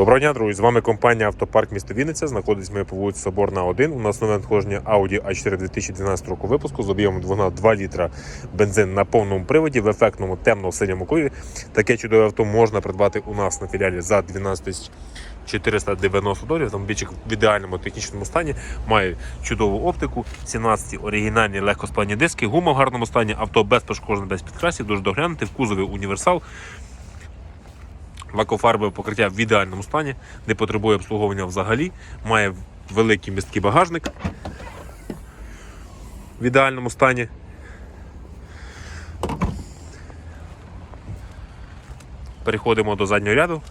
Доброго дня, друзі! З вами компанія Автопарк місто Вінниця. Знаходиться ми по вулиці Соборна 1. У нас нове надходження Audi A4 2012 року випуску з об'ємом двигуна 2 літра бензин на повному приводі в ефектному темно-синьому кольорі. Таке чудове авто можна придбати у нас на філіалі за 12 490 доларів. Автомобільчик в ідеальному технічному стані, має чудову оптику, 17 оригінальні легкосплавні диски, гума в гарному стані, авто без пошкоджень, без підкрасів, дуже доглянути, в кузові універсал. Лакофарбове покриття в ідеальному стані, не потребує обслуговування взагалі, має великий місткий багажник в ідеальному стані. Переходимо до заднього ряду.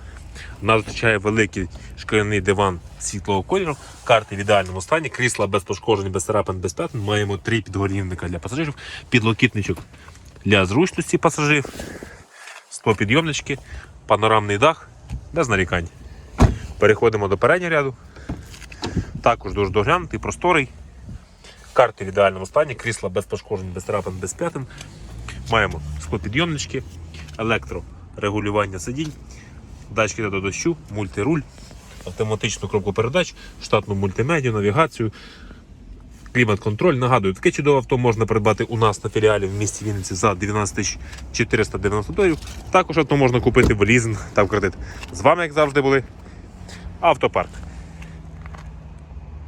Нас зустрічає великий шкіряний диван світлого кольору, карти в ідеальному стані, крісла без пошкоджень, без царапин, без п'ятин. Маємо три підгорівника для пасажирів, підлокітничок для зручності пасажирів, склопідйомнички, панорамний дах без нарікань. Переходимо до переднього ряду. Також дуже доглянутий, просторий. Карти в ідеальному стані, крісла без пошкоджень, без трапин, без п'ятин. Маємо склопідйомнички, електрорегулювання сидінь, датчики до дощу, мультируль, автоматичну кропку передач, штатну мультимедію, навігацію, клімат-контроль. Нагадую, таке чудове авто можна придбати у нас на філіалі в місті Вінниці за 19 490 доларів. Також авто можна купити в лізинг та в кредит. З вами, як завжди, були Автопарк.